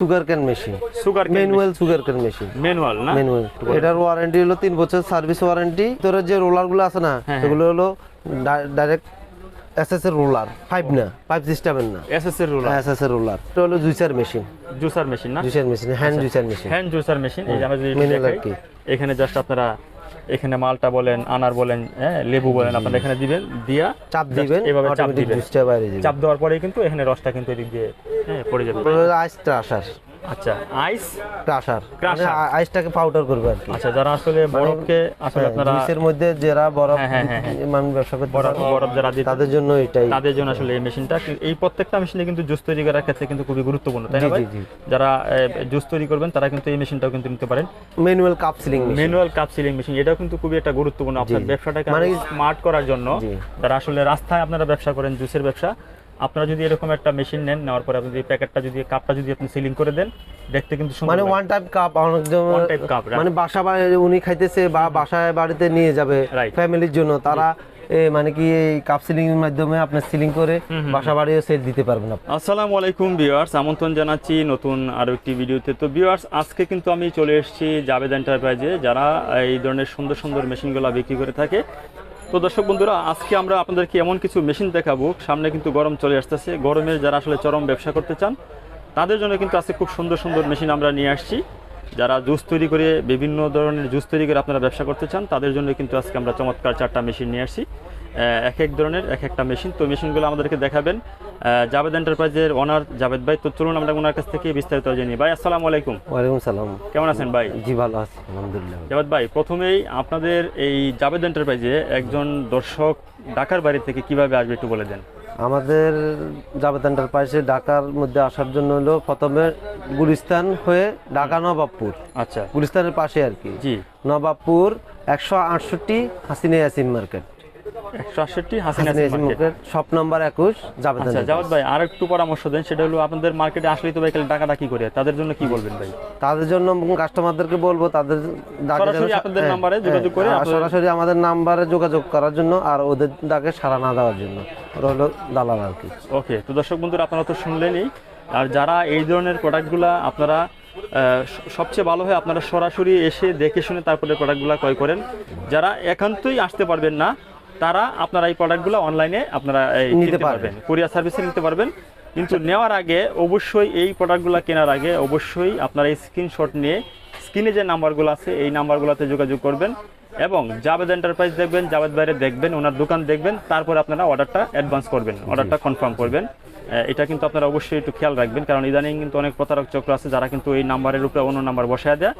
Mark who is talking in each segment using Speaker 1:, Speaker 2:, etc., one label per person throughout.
Speaker 1: Sugar cane machine
Speaker 2: sugar
Speaker 1: manual sugar cane machine
Speaker 2: manual না?
Speaker 1: Manual এটার warranty হলো তিন বছর সার্ভিস ওয়ারেন্টি তোর যে রোলারগুলো আছে না
Speaker 2: হ্যাঁ,
Speaker 1: সেগুলো হলো ডাইরেক্ট এসএস এর রোলার ফাইভ না ফাইভ সিস্টেমের না।
Speaker 2: এসএস এর রোলার
Speaker 1: এসএস এর রোলার এটা হলো জুইসার মেশিন
Speaker 2: জুসার মেশিন না?
Speaker 1: Juicer machine hand juicer machine
Speaker 2: hand juicer machine এই যে আমরা। এখানে জাস্ট আপনারা এখানে মালটা বলেন আনার বলেন হ্যাঁ লেবু বলেন আপনারা এখানে দিবেন দিয়া
Speaker 1: চাপ দিবেন
Speaker 2: এভাবে চাপ দিবেন। চাপ দেওয়ার পরে কিন্তু এখানে রসটা কিন্তু এদিক দিয়ে হ্যাঁ পড়ে যাবে।
Speaker 1: আইস ট্রাশার
Speaker 2: আচ্ছা আইস
Speaker 1: ট্রাশার
Speaker 2: Crusher।
Speaker 1: আইসটাকে পাউডার করবে আর কি।
Speaker 2: আচ্ছা যারা আসলে বরফকে আসলে
Speaker 1: হ্যাঁ,
Speaker 2: আপনারা
Speaker 1: জুসের মধ্যে যারা বরফ
Speaker 2: হ্যাঁ, হ্যাঁ,
Speaker 1: ব্যবসা করতে
Speaker 2: বরফ বরফ যারা দিতে
Speaker 1: তাদের জন্য এটাই।
Speaker 2: তাদের জন্য আসলে এই মেশিনটা। এই প্রত্যেকটা মেশিনে কিন্তু জুস তৈরি করার ক্ষেত্রে কিন্তু খুবই গুরুত্বপূর্ণ তাই না ভাই। যারা জুস তৈরি করবেন তারা কিন্তু এই মেশিনটাও কিন্তু নিতে পারেন।
Speaker 1: Manual cup sealing machine
Speaker 2: manual cup sealing machine এটাও কিন্তু খুবই একটা গুরুত্বপূর্ণ। আপনার ব্যবসাটাকে
Speaker 1: মানে
Speaker 2: স্মার্ট করার জন্য যারা আসলে রাস্তায় আপনারা ব্যবসা করেন জুসের ব্যবসা আপনারা যদি এরকম একটা মেশিন নেন নেওয়ার পরে আপনি যদি প্যাকেটটা যদি কাপটা যদি আপনি সিলিং করে দেন দেখতে কিন্তু
Speaker 1: মানে ওয়ান টাইপ কাপ অনেকজন
Speaker 2: One type
Speaker 1: মানে বাসা বাড়ি উনি খাইতেছে বা বাসায় বাড়িতে নিয়ে যাবে. ফ্যামিলির জন্য তারা মানে কি এই কাপ সিলিং এর মাধ্যমে আপনি সিলিং করে বাসা বাড়িও সেল দিতে পারবেন আপনি।
Speaker 2: আসসালামু আলাইকুম ভিউয়ার্স আমন্ত্রণ জানাচ্ছি নতুন আরও একটি ভিডিওতে। তো ভিউয়ার্স আজকে কিন্তু আমি চলে এসেছি জাভেদ এন্টারপ্রাইজে যারা এই ধরনের সুন্দর সুন্দর মেশিনগুলো বিক্রি করে থাকে। তো দর্শক বন্ধুরা, আজকে আমরা আপনাদেরকে এমন কিছু মেশিন দেখাবো। সামনে কিন্তু গরম চলে আসতেছে। গরমে যারা আসলে চরম ব্যবসা করতে চান, তাদের জন্য কিন্তু আজকে খুব সুন্দর সুন্দর মেশিন আমরা নিয়ে আসছি। যারা জুস তৈরি করে, বিভিন্ন ধরনের জুস তৈরি করে আপনারা ব্যবসা করতে চান, তাদের জন্য কিন্তু আজকে আমরা চমৎকার চারটা মেশিন নিয়ে আসছি। এক এক ধরনের এক একটা মেশিন তো মেশিনগুলো আমাদেরকে দেখাবেন। জাভেদ এন্টারপ্রাইজের ওনার জাভেদ ভাই তো চলুন আমরা ওনার কাছ থেকে বিস্তারিত জেনে। ভাই আসসালামু আলাইকুম।
Speaker 1: ওয়ালাইকুম সালাম।
Speaker 2: কেমন আছেন ভাই?
Speaker 1: জি ভালো আছি আলহামদুলিল্লাহ।
Speaker 2: জাভেদ ভাই প্রথমেই আপনাদের এই জাভেদ এন্টারপ্রাইজে একজন দর্শক ঢাকার বাড়ি থেকে কীভাবে আসবে একটু বলে দেন।
Speaker 1: আমাদের জাবেদ এন্টারপ্রাইজে ঢাকার মধ্যে আসার জন্য হলো প্রথমে গুলিস্তান হয়ে ঢাকা নবাবপুর।
Speaker 2: আচ্ছা।
Speaker 1: গুলিস্তানের পাশে আর কি।
Speaker 2: জি।
Speaker 1: নবাবপুর একশো আটষট্টি হাসিনা ইয়াসিন মার্কেট।
Speaker 2: একশো আটষট্টি হাসিনা
Speaker 1: নাম্বার একুশ
Speaker 2: আচ্ছা ভাই আর একটু পরামর্শ দেন সেটা হলো আপনাদের মার্কেটে আসলেই তো ভাই টাকা ডাকি করে? তাদের জন্য কি বলবেন ভাই?
Speaker 1: তাদের জন্য কাস্টমারদেরকে বলব তাদের
Speaker 2: সরাসরি আপনাদের
Speaker 1: হ্যাঁ,
Speaker 2: নাম্বারে যোগাযোগ করে
Speaker 1: হ্যাঁ, সরাসরি আমাদের নাম্বারে যোগাযোগ করার জন্য আর ওদের ডাকে সাড়া না দেওয়ার জন্য। ওরা হলো দালাল আর কি।
Speaker 2: ওকে তো দর্শক বন্ধুরা আপনারা তো শুনলেনই। আর যারা এই ধরনের প্রোডাক্টগুলো আপনারা সবচেয়ে ভালো হয় আপনারা সরাসরি এসে দেখে শুনে তারপরে প্রোডাক্টগুলো ক্রয় করেন। যারা একান্তই আসতে পারবেন না তারা আপনারা এই প্রোডাক্টগুলো অনলাইনে আপনারা
Speaker 1: নিতে পারবেন।
Speaker 2: কুরিয়ার সার্ভিসে নিতে পারবেন। কিন্তু নেওয়ার আগে অবশ্যই এই প্রোডাক্টগুলো কেনার আগে অবশ্যই আপনারা এই স্ক্রিনশট নিয়ে স্ক্রিনে যে নাম্বারগুলো আছে এই নাম্বারগুলোতে যোগাযোগ করবেন এবং জাভেদ এন্টারপ্রাইজ দেখবেন জাভেদ বাইরে দেখবেন ওনার দোকান দেখবেন তারপর আপনারা অর্ডারটা অ্যাডভান্স করবেন অর্ডারটা কনফার্ম করবেন। এটা কিন্তু আপনারা অবশ্যই একটু খেয়াল রাখবেন কারণ ইদানিং কিন্তু অনেক প্রতারক চক্র আছে যারা কিন্তু এই নাম্বারের উপরে অন্য নাম্বার বসায় দেয়।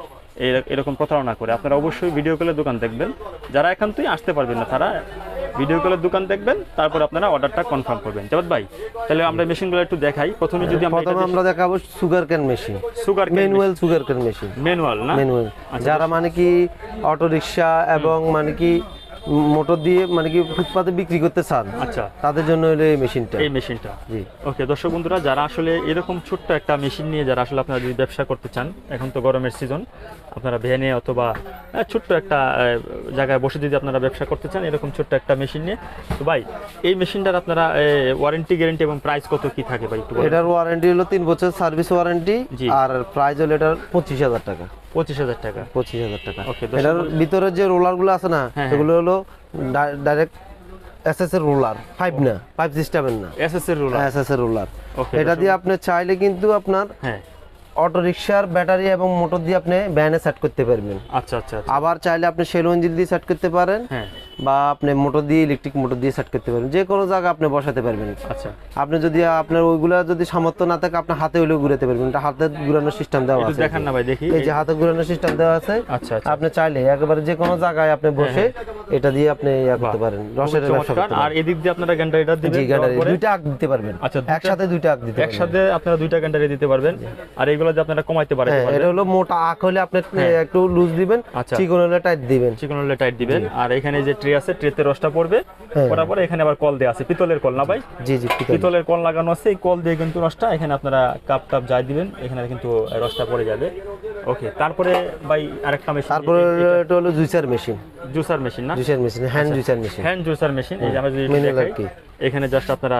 Speaker 2: এরকম প্রতারণা করে। আপনারা অবশ্যই ভিডিও কলের দোকান দেখবেন। যারা একান্তই আসতে পারবেন না তারা ভিডিও কলের দোকান দেখবেন তারপর আপনারা অর্ডারটা কনফার্ম করবেন। জবাদ ভাই তাহলে আমরা মেশিনগুলো একটু দেখাই। প্রথমে যদি আমরা
Speaker 1: প্রথমে আমরা দেখাবো sugar cane machine
Speaker 2: sugar
Speaker 1: manual sugar cane machine
Speaker 2: manual না?
Speaker 1: ম্যানুয়াল
Speaker 2: আচ্ছা,
Speaker 1: যারা মানে কি অটো রিকশা এবং মানে কি মোটর দিয়ে মানে কি ফুটপাতে বিক্রি করতে চান
Speaker 2: আচ্ছা।
Speaker 1: তাদের জন্য হলো এই মেশিনটা।
Speaker 2: এই মেশিনটা।
Speaker 1: জি।
Speaker 2: ওকে দর্শক বন্ধুরা যারা আসলে এরকম ছোট্ট একটা মেশিন নিয়ে যারা আসলে আপনারা যদি ব্যবসা করতে চান এখন তো গরমের সিজন আপনারা ভ্যানে অথবা ছোট্ট একটা জায়গায় বসে যদি আপনারা ব্যবসা করতে চান এরকম ছোট্ট একটা মেশিন নিয়ে তো ভাই এই মেশিনটার আপনারা ওয়ারেন্টি গ্যারেন্টি এবং প্রাইস কত কি থাকে ভাই একটু
Speaker 1: এটার ওয়ারেন্টি হলো তিন বছর সার্ভিস ওয়ারেন্টি
Speaker 2: জি।
Speaker 1: আর প্রাইস হলো এটার পঁচিশ হাজার টাকা।
Speaker 2: পঁচিশ হাজার টাকা।
Speaker 1: পঁচিশ হাজার টাকা। এটার ভিতরে যে রোলারগুলো আছে না
Speaker 2: হ্যাঁ,
Speaker 1: সেগুলো হলো ডাইরেক্ট এসএস এর রোলার ফাইভ না ফাইভ সিস্টেমের না।
Speaker 2: এস এস এর রোলার
Speaker 1: এসএস এর রোলার
Speaker 2: ওকে
Speaker 1: এটা দিয়ে আপনি চাইলে কিন্তু আপনার
Speaker 2: হ্যাঁ।
Speaker 1: অটো রিক্সার ব্যাটারি এবং মোটর দিয়ে আপনি ভ্যানে সেট করতে পারবেন।
Speaker 2: আচ্ছা আচ্ছা আচ্ছা।
Speaker 1: আবার চাইলে আপনি সেলো ইঞ্জিন দিয়ে সেট করতে পারেন
Speaker 2: হ্যাঁ।
Speaker 1: বা আপনি মোটর দিয়ে ইলেকট্রিক মোটর দিয়ে সেট করতে পারবেন যে কোনো জায়গা আপনি বসাতে পারবেন।
Speaker 2: আচ্ছা।
Speaker 1: আপনি যদি আপনার ওইগুলা যদি সামর্থ্য না থাকে আপনি হাতে হইলেও ঘুরাতে পারবেন। এটা হাতে ঘুরানোর সিস্টেম দেওয়া আছে।
Speaker 2: দেখান না ভাই দেখি।
Speaker 1: এই যে হাতে ঘুরানোর সিস্টেম দেওয়া আছে।
Speaker 2: আচ্ছা আচ্ছা।
Speaker 1: আপনি চাইলে একেবারে যে কোনো জায়গায় আপনি বসে এটা দিয়ে আপনি ইয়া করতে পারেন। রসের ব্যবসা করতে
Speaker 2: আর এদিক দিয়ে আপনারা গ্যান্ডারিটা
Speaker 1: জি
Speaker 2: দিবেন
Speaker 1: গ্যান্ডারি দুইটা আগ দিতে পারবেন।
Speaker 2: আচ্ছা, দুইটা-
Speaker 1: একসাথে দুইটা আগ দিতে পারবেন।
Speaker 2: একসাথে আপনারা দুইটা গ্যান্ডারি দিতে পারবেন। আর এগুলো দিয়ে আপনারা কমাইতে পারেন
Speaker 1: হ্যাঁ এটা হলো মোটা আখ হলে আপনি একটু লুজ দিবেন
Speaker 2: আচ্ছা।
Speaker 1: চিকন হলে টাইট দিবেন।
Speaker 2: চিকন হলে টাইট দিবেন। আর এখানে যে ট্রে আছে ট্রেতে রসটা পড়বে।
Speaker 1: হ্যাঁ।
Speaker 2: পড়ার পরে এখানে আবার কল দেওয়া আছে। পিতলের কল না ভাই?
Speaker 1: জি জি
Speaker 2: পিতলের। কল লাগানো আছে। এই কল দিয়ে কিন্তু রসটা এখানে আপনারা কাপ টাপ যাই দিবেন। এখানে কিন্তু রসটা পড়ে যাবে। ওকে তারপরে ভাই আরেকটা মেশিন
Speaker 1: তারপরে এটা হলো জুইসার মেশিন
Speaker 2: জুসার মেশিন না?
Speaker 1: Juicer machine hand juicer machine.
Speaker 2: Hand juicer machine এই যে আমরা যদি দেখাই, এখানে জাস্ট আপনারা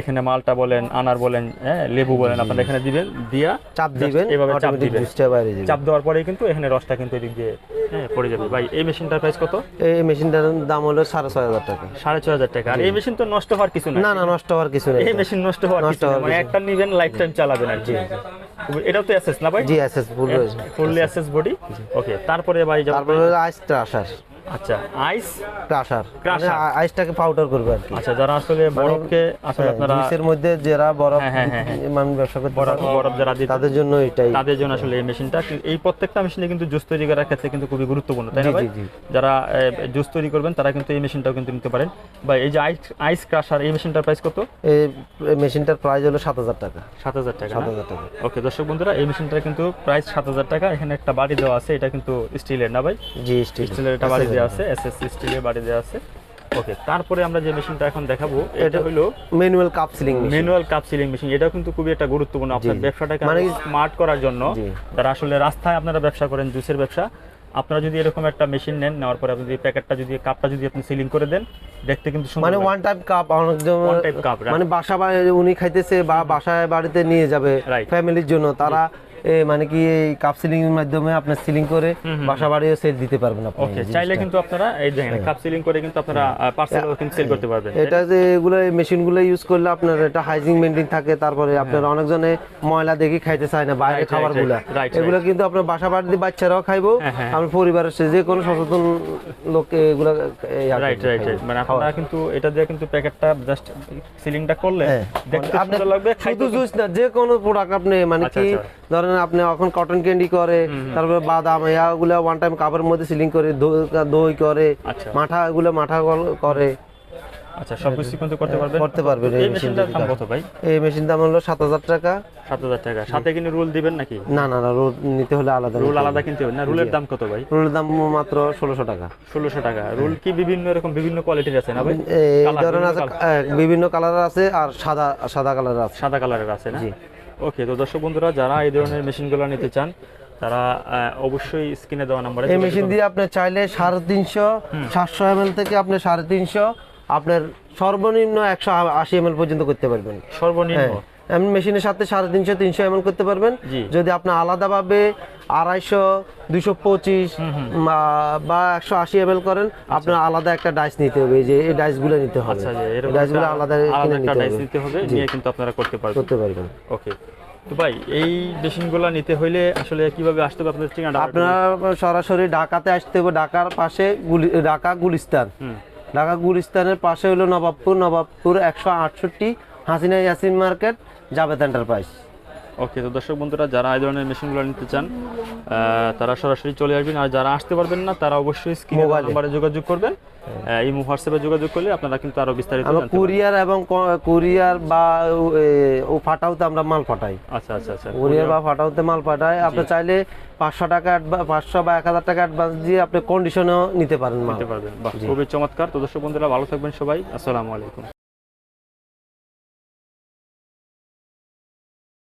Speaker 2: এখানে মালটা বলেন আনার বলেন হ্যাঁ লেবু বলেন আপনারা এখানে দিবেন দিয়া
Speaker 1: চাপ দিবেন
Speaker 2: এভাবে চাপ দিবেন।
Speaker 1: জুসটা বাইরে যাবে
Speaker 2: চাপ দেওয়ার পরেই কিন্তু এখানে রসটা কিন্তু এদিক দিয়ে হ্যাঁ পড়ে যাবে। ভাই এই মেশিনটার প্রাইস কত?
Speaker 1: এই মেশিনটার দাম হলো সাড়ে ছয় হাজার টাকা।
Speaker 2: সাড়ে ছয় হাজার টাকা। আর এই মেশিন তো নষ্ট হওয়ার কিছু না
Speaker 1: না না নষ্ট হওয়ার কিছু নেই
Speaker 2: এই মেশিন নষ্ট হওয়ার
Speaker 1: নষ্ট
Speaker 2: কিছু না
Speaker 1: হওয়ার
Speaker 2: মানে একটা নিবেন লাইফ টাইম চালাবেন আর কি। এটাও তো অ্যাসেস না ভাই?
Speaker 1: জি SS full
Speaker 2: fully assess body okay তারপরে ভাই
Speaker 1: তারপরে আইস ক্রাশার
Speaker 2: আচ্ছা আইস
Speaker 1: ক্রাশার
Speaker 2: Crusher।
Speaker 1: আইসটাকে পাউডার করবে
Speaker 2: আচ্ছা যারা আসলে বরফকে আসলে
Speaker 1: হ্যাঁ,
Speaker 2: আপনারা
Speaker 1: জুসের মধ্যে যারা বরফ
Speaker 2: হ্যাঁ, হ্যাঁ,
Speaker 1: ব্যবসা করতে
Speaker 2: বরফ যারা দিতে
Speaker 1: তাদের জন্য এটাই।
Speaker 2: তাদের জন্য আসলে এই মেশিনটা এই প্রত্যেকটা মেশিনে কিন্তু জুস তৈরি করার ক্ষেত্রে কিন্তু খুবই গুরুত্বপূর্ণ তাই না ভাই। যারা জুস তৈরি করবেন তারা কিন্তু এই মেশিনটাও কিন্তু নিতে পারেন। বা এই যে আইস আইস ক্রাশার এই মেশিনটার প্রাইস কত?
Speaker 1: এই মেশিনটার প্রাইস হলো সাত হাজার টাকা।
Speaker 2: সাত হাজার টাকা
Speaker 1: সাত? হাজার টাকা।
Speaker 2: ওকে দর্শক বন্ধুরা এই মেশিনটার কিন্তু প্রাইস সাত হাজার টাকা। এখানে একটা বাড়ি দেওয়া আছে এটা কিন্তু স্টিলের না ভাই?
Speaker 1: জি স্টিল
Speaker 2: স্টিলের একটা বাড়ি দেওয়া আছে এস এস স্টিলের বাড়ি দেওয়া আছে। ওকে তারপরে আমরা যে মেশিনটা এখন দেখাবো এটা হলো
Speaker 1: manual cup sealing
Speaker 2: manual cup sealing machine এটাও কিন্তু খুবই একটা গুরুত্বপূর্ণ আপনার ব্যবসাটাকে
Speaker 1: মানে
Speaker 2: স্মার্ট করার জন্য। যারা আসলে রাস্তায় আপনারা ব্যবসা করেন জুসের ব্যবসা। আপনারা যদি এরকম একটা মেশিন নেন নেওয়ার পরে আপনি যদি প্যাকেটটা যদি কাপটা যদি আপনি সিলিং করে দেন দেখতে কিন্তু
Speaker 1: মানে one time cup
Speaker 2: One type cup,
Speaker 1: মানে বাসা উনি খাইতেছে বা বাসায় বাড়িতে নিয়ে যাবে. ফ্যামিলির জন্য তারা মানে কি এই কাপ সিলিং এর মাধ্যমে আপনার সিলিং করে বাসা বাড়িও সেল দিতে পারবেন আপনি
Speaker 2: ওকে চাইলে কিন্তু আপনারা এই দেখেন কাপ সিলিং করে কিন্তু আপনারা পার্সেল কিন্তু সেল করতে পারবেন
Speaker 1: এটা যে এগুলো মেশিনগুলো ইউজ করলে আপনার এটা হাইজিন মেনটেন থাকে তারপরে আপনার অনেকজনে ময়লা দেখি খাইতে চায় না বাইরে
Speaker 2: হ্যাঁ। Right,
Speaker 1: খাবার
Speaker 2: right,
Speaker 1: গুলা
Speaker 2: right, right,
Speaker 1: এগুলো কিন্তু আপনার বাসা বাড়িতে বাচ্চারাও খাইবো
Speaker 2: হ্যাঁ, হ্যাঁ।
Speaker 1: আমার পরিবারের সে যে কোনো সচেতন লোক এগুলো
Speaker 2: রাইট রাইট রাইট মানে আপনারা কিন্তু এটা দিয়ে কিন্তু প্যাকেটটা জাস্ট সিলিংটা করলে
Speaker 1: হ্যাঁ।
Speaker 2: দেখতে
Speaker 1: আপনি
Speaker 2: সুন্দর লাগবে
Speaker 1: শুধু
Speaker 2: খাইতে
Speaker 1: জুস না যে কোনো প্রোডাক্ট আপনি মানে
Speaker 2: আচ্ছা,
Speaker 1: কি
Speaker 2: আচ্ছা।
Speaker 1: ধরেন আপনি এখন কটন ক্যান্ডি করে তারপরে বাদাম এগুলো ওয়ান টাইম কাপের মধ্যে সিলিং করে দই- করে
Speaker 2: আচ্ছা।
Speaker 1: মাঠা এগুলো মাঠা করে।
Speaker 2: আচ্ছা সবকিছু কিন্তু করতে পারবেন?
Speaker 1: করতে পারবেন এই
Speaker 2: এই মেশিনটার দাম কত ভাই?
Speaker 1: এই মেশিন দাম হলো সাত হাজার টাকা।
Speaker 2: সাত হাজার টাকা। সাথে কিন্তু রুল দিবেন নাকি?
Speaker 1: না না না রোল নিতে হলে আলাদা
Speaker 2: রুল আলাদা কিনতে হবে না? রুলের দাম কত ভাই?
Speaker 1: রোলের দাম মাত্র টাকা।
Speaker 2: টাকা। রুল কি বিভিন্ন এরকম বিভিন্ন কোয়ালিটির আছে না ভাই?
Speaker 1: এই
Speaker 2: Colour,
Speaker 1: আছে বিভিন্ন কালার আছে আর সাদা সাদা কালার আছে।
Speaker 2: সাদা কালারের আছে না?
Speaker 1: জি।
Speaker 2: ওকে তো দর্শক বন্ধুরা যারা এই ধরনের মেশিনগুলো নিতে চান তারা অবশ্যই স্ক্রিনে দেওয়া নাম্বারে
Speaker 1: এই মেশিন দিয়ে আপনি চাইলে সাড়ে তিনশো সাতশো এম থেকে আপনি সাড়ে তিনশো আপনার সর্বনিম্ন একশো আশি এম পর্যন্ত করতে পারবেন।
Speaker 2: সর্বনিম্ন?
Speaker 1: হ্যাঁ। এমন মেশিনের সাথে সাড়ে তিনশো তিনশো এম করতে পারবেন। যদি আপনি আলাদাভাবে আড়াইশো দুশো পঁচিশ বা একশো আশি এম করেন আপনার আলাদা একটা ডাইস নিতে হবে। যে এই ডাইসগুলো নিতে হবে।
Speaker 2: আচ্ছা
Speaker 1: ডাইসগুলো আলাদা
Speaker 2: আলাদা
Speaker 1: কিনে নিতে
Speaker 2: ডাইস
Speaker 1: হবে।
Speaker 2: নিতে হবে
Speaker 1: জি।
Speaker 2: নিয়ে কিন্তু আপনারা করতে পারবেন।
Speaker 1: করতে পারবেন।
Speaker 2: ওকে। তো ভাই এই মেশিনগুলো নিতে হইলে আসলে কীভাবে আসতে হবে আপনাদের ঠিকানা
Speaker 1: আপনারা সরাসরি ঢাকাতে আসতে হবে। ঢাকার পাশে ঢাকা গুলিস্তান। ঢাকা গুলিস্তানের পাশে হলো নবাবপুর। নবাবপুর একশো আটষট্টি Hasina Yasin market. Javed enterprise
Speaker 2: okay তো দর্শক বন্ধুরা যারা এই ধরনের মেশিনগুলো নিতে চান তারা সরাসরি চলে আসবেন। আর যারা আসতে পারবেন না তারা অবশ্যই স্ক্রিনে নাম্বারে যোগাযোগ করবেন। এই হোয়াটসঅ্যাপে যোগাযোগ করলে আপনারা কিন্তু আরও বিস্তারিত
Speaker 1: আমরা
Speaker 2: জানতে পারবেন।
Speaker 1: কুরিয়ার এবং কুরিয়ার বা ও- ফাটাওতে আমরা মাল পাঠাই
Speaker 2: আচ্ছা আচ্ছা আচ্ছা।
Speaker 1: কুরিয়ার বা ফাটাওতে মাল পাঠাই আপনি চাইলে পাঁচশো টাকা adva- পাঁচশো বা এক হাজার টাকা অ্যাডভান্স দিয়ে আপনি কন্ডিশনেও নিতে পারেন মাল।
Speaker 2: নিতে পারবেন। খুবই চমৎকার। তো দর্শক বন্ধুরা ভালো থাকবেন সবাই। আসসালামু আলাইকুম।